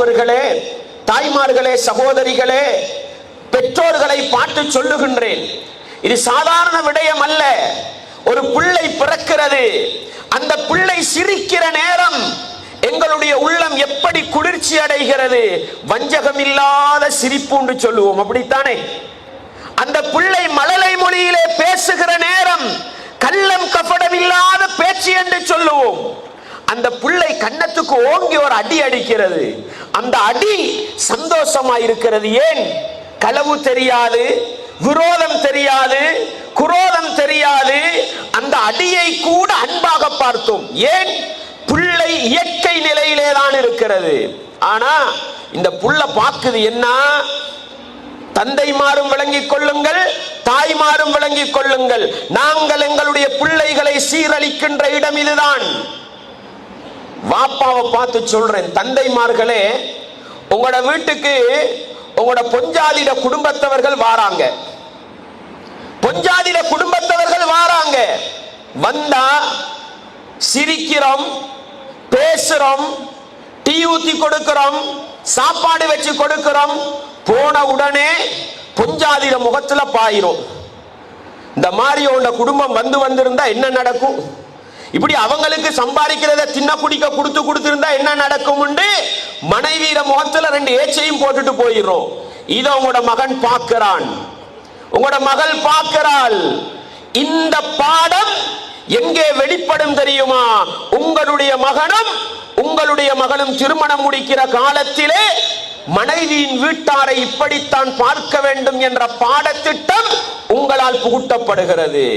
அவர்களே தாய்மார்களே சகோதரிகளே பெற்றோர்களை பார்த்து சொல்லுகின்றேன். இது சாதாரண விடயம் அல்ல. ஒரு பிள்ளை பிறக்கிறது. அந்த பிள்ளை சிரிக்கிற நேரம் எங்களுடைய உள்ளம் எப்படி குளிர்ச்சி அடைகிறது? வஞ்சகம் இல்லாத சிரிப்புண்டு சொல்லுவோம். அப்படித்தானே? அந்த பிள்ளை மழலை மொழியிலே பேசுகிற நேரம் கள்ளம் கபடமில்லாத பேச்சு என்று சொல்லுவோம். அந்த பிள்ளை கன்னத்துக்கு ஓங்கி ஒரு அடி அடிக்கிறது. அந்த அடி சந்தோஷமா இருக்கிறது ஏன்? களவு தெரியாது விரோதம் தெரியாது குரோதம் தெரியாது. அந்த அடியை கூட அன்பாக பார்த்தோம். ஏன்? பிள்ளை இயற்கை நிலையிலே தான் இருக்கிறது. ஆனா இந்த புள்ள பாக்குது என்ன? தந்தை மாறும் விளங்கிக் கொள்ளுங்கள் தாய் மாறும் விளங்கிக் கொள்ளுங்கள். நாங்கள் எங்களுடைய பிள்ளைகளை சீரழிக்கின்ற இடம் இதுதான். வாப்பாவை பார்த்து சொல்றேன். தந்தைமார்களே உங்களோட வீட்டுக்கு உங்களோட பொஞ்சாதிட குடும்பத்தவர்கள் வாராங்க. பொஞ்சாதிட குடும்பத்தவர்கள் வாராங்க. வந்தா சிரிக்கிறோம் பேசுறோம் டீ ஊத்தி கொடுக்கிறோம் சாப்பாடு வச்சு கொடுக்கிறோம் போன உடனே பொஞ்சாதிட முகத்துல பாயிரும். இந்த மாதிரி உங்க குடும்பம் வந்து வந்திருந்தா என்ன நடக்கும்? இப்படி அவங்களுக்கு சம்பாதிக்கிறத சின்ன குடிக்க கொடுத்து கொடுத்திருந்தா என்ன நடக்கும் மனைவியிட முகத்துல ரெண்டு ஏச்சையும் போட்டுட்டு போயிடும் இதை உங்களோட மகன் பார்க்கிறான். உங்களோட மகள் பார்க்கிறாள். இந்த பாடம் எங்கே வெளிப்படும் தெரியுமா? உங்களுடைய மகனும் உங்களுடைய மகளும் திருமணம் முடிக்கிற காலத்திலே மனைவியின் வீட்டாரை இப்படித்தான் பார்க்க வேண்டும் என்ற பாடத்திட்டம் உங்களால் புகுட்டப்படுகிறது